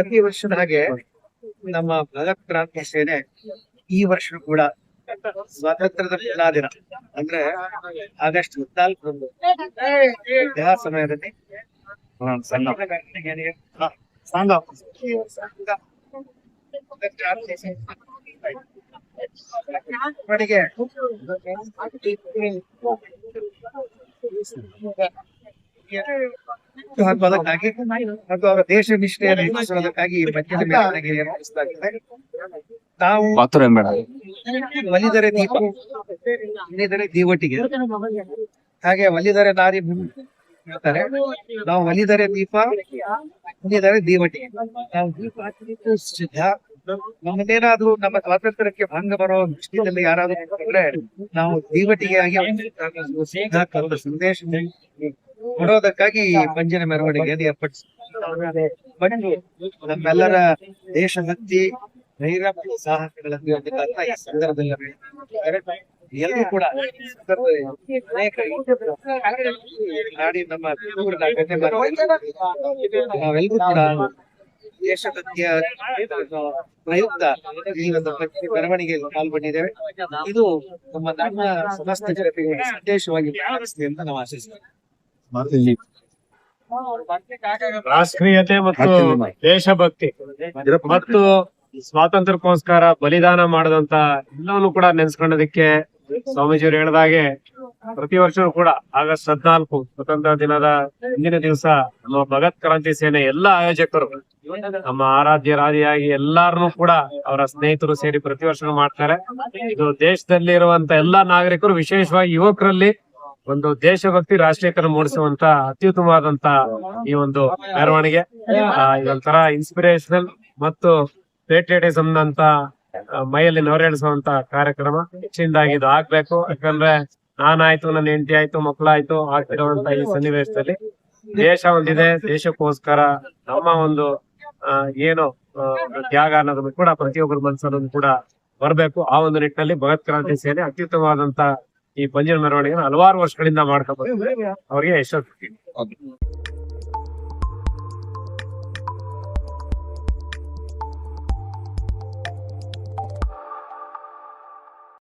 ಪ್ರತಿ ವರ್ಷದ ಹಾಗೆ ನಮ್ಮ ಭಗತ್ ಕ್ರಾಂತಿ ಸೇನೆ ಈ ವರ್ಷ ಕೂಡ ಸ್ವಾತಂತ್ರ್ಯದ ಎಲ್ಲಾ ದಿನ. ಅಂದ್ರೆ ಆಗಸ್ಟ್ ಹದಿನಾಲ್ಕರಂದು. ಆ ಸಮಯದಲ್ಲಿ? ಹಾ, ಅವರಿಗೆ ಹಾಕೋದಕ್ಕಾಗಿ ಮತ್ತು ಅವರ ದೇಶ ನಿಷ್ಠೆಯನ್ನು ಹೆಚ್ಚಿಸೋದಕ್ಕಾಗಿ ಈ ಮಧ್ಯದ ಮೆರವಣಿಗೆಯನ್ನು ನಡೆಸಲಾಗಿದೆ ನಾವು ಒಲಿದರೆ ದೀಪ ಒಲಿದರೆ ದೀವಟಿಗೆ. ಹಾಗೆ ಒಲಿದರೆ ನಾರಿ ಹೇಳ್ತಾರೆ. ನಾವು ಒಲಿದರೆ ದೀಪ ಒಲಿದರೆ ದೀವಟಿಗೆ. ನಾವು ದೀಪ ಹಚ್ಚಲಿಕ್ಕೂ ಸಿದ್ಧ. ನಮ್ಮದೇನಾದ್ರೂ ನಮ್ಮ ಸ್ವಾತಂತ್ರ್ಯಕ್ಕೆ ಭಂಗ ಬರೋ ದೃಷ್ಟಿಯಲ್ಲಿ ಯಾರಾದ್ರೂ ನಾವು ದೀವಟಿಗೆ ಆಗಿ ಸಂದೇಶ ಕೊಡೋದಕ್ಕಾಗಿ ಮಂಜಿನ ಮೆರವಣಿಗೆಯನ್ನು ಏರ್ಪಡಿಸಿದ್ದಾರೆ ಬಂದು ನಮ್ಮೆಲ್ಲರ ದೇಶಭಕ್ತಿ ಮತ್ತು ಸಾಹಸಗಳನ್ನು ಈ ಸಂದರ್ಭದಲ್ಲಿ ಎಲ್ಲರೂ ಕೂಡ ಅನೇಕ ನಾಡಿ ನಮ್ಮ ನಾವೆಲ್ಲರೂ ಕೂಡ ದೇಶಭಕ್ತಿಯ ಪ್ರಯುಕ್ತ ಈ ಒಂದು ಮೆರವಣಿಗೆಯಲ್ಲಿ ಪಾಲ್ಗೊಂಡಿದ್ದೇವೆ. ಇದು ನಮ್ಮ ನಮ್ಮ ಸಮಸ್ತ ಜನತೆಗೆ ಸಂದೇಶವಾಗಿ ಪರಿಣಮಿಸಲಿ ಅಂತ ನಾವು ಆಶಿಸ್ತೇವೆ. ರಾಷ್ಟ್ರೀಯತೆ ಮತ್ತು ದೇಶಭಕ್ತಿ ಮತ್ತು ಸ್ವಾತಂತ್ರ್ಯಕ್ಕೋಸ್ಕರ ಬಲಿದಾನ ಮಾಡದಂತ ಎಲ್ಲವನ್ನು ಕೂಡ ನೆನ್ಸ್ಕೊಳ್ಳೋದಕ್ಕೆ ಸ್ವಾಮೀಜಿಯವರು ಹೇಳಿದಾಗೆ ಪ್ರತಿ ವರ್ಷವೂ ಕೂಡ ಆಗಸ್ಟ್ ಹದಿನಾಲ್ಕು ಸ್ವತಂತ್ರ ದಿನದ ಹಿಂದಿನ ದಿವಸ ನಮ್ಮ ಭಗತ್ ಕ್ರಾಂತಿ ಸೇನೆ ಎಲ್ಲಾ ಆಯೋಜಕರು ನಮ್ಮ ಆರಾಧ್ಯರಾದಿಯಾಗಿ ಎಲ್ಲಾರನು ಕೂಡ ಅವರ ಸ್ನೇಹಿತರು ಸೇರಿ ಪ್ರತಿ ವರ್ಷನೂ ಮಾಡ್ತಾರೆ. ಇದು ದೇಶದಲ್ಲಿ ಇರುವಂತ ಎಲ್ಲಾ ನಾಗರಿಕರು ವಿಶೇಷವಾಗಿ ಯುವಕರಲ್ಲಿ ಒಂದು ದೇಶಭಕ್ತಿ ರಾಷ್ಟ್ರೀಯಕರಣ ಮೂಡಿಸುವಂತ ಅತ್ಯುತ್ತಮವಾದಂತ ಈ ಒಂದು ಮೆರವಣಿಗೆ. ಇದೊಂಥರ ಇನ್ಸ್ಪಿರೇಷನಲ್ ಮತ್ತು ಪೇಟ್ರಿಯಟಿಸಮ್ ಅಂತ ಮೈಯಲ್ಲಿ ನವರೇಳಿಸುವಂತ ಕಾರ್ಯಕ್ರಮ. ಹೆಚ್ಚಿನದಾಗಿ ಇದು ಆಗ್ಬೇಕು. ಯಾಕಂದ್ರೆ ನಾನಾಯ್ತು, ನನ್ನ ಹೆಂಡತಿ ಆಯ್ತು, ಮಕ್ಕಳಾಯ್ತು ಆಗ್ತಿರುವಂತ ಈ ಸನ್ನಿವೇಶದಲ್ಲಿ ದೇಶ ಒಂದಿದೆ. ದೇಶಕ್ಕೋಸ್ಕರ ನಮ್ಮ ಒಂದು ಏನು ತ್ಯಾಗ ಅನ್ನೋದನ್ನು ಕೂಡ ಪ್ರತಿಯೊಬ್ಬರ ಮನಸ್ಸನ್ನು ಕೂಡ ಬರಬೇಕು. ಆ ಒಂದು ನಿಟ್ಟಿನಲ್ಲಿ ಭಗತ್ ಕ್ರಾಂತಿ ಸೇನೆ ಅತ್ಯುತ್ತಮವಾದಂತ ಈ ಪಂಜಿನ ಮೆರವಣಿಗೆ ಹಲವಾರು ವರ್ಷಗಳಿಂದ ಮಾಡ್ಕೊಂಡು ಅವ್ರಿಗೆ ಯಶಸ್ವಿ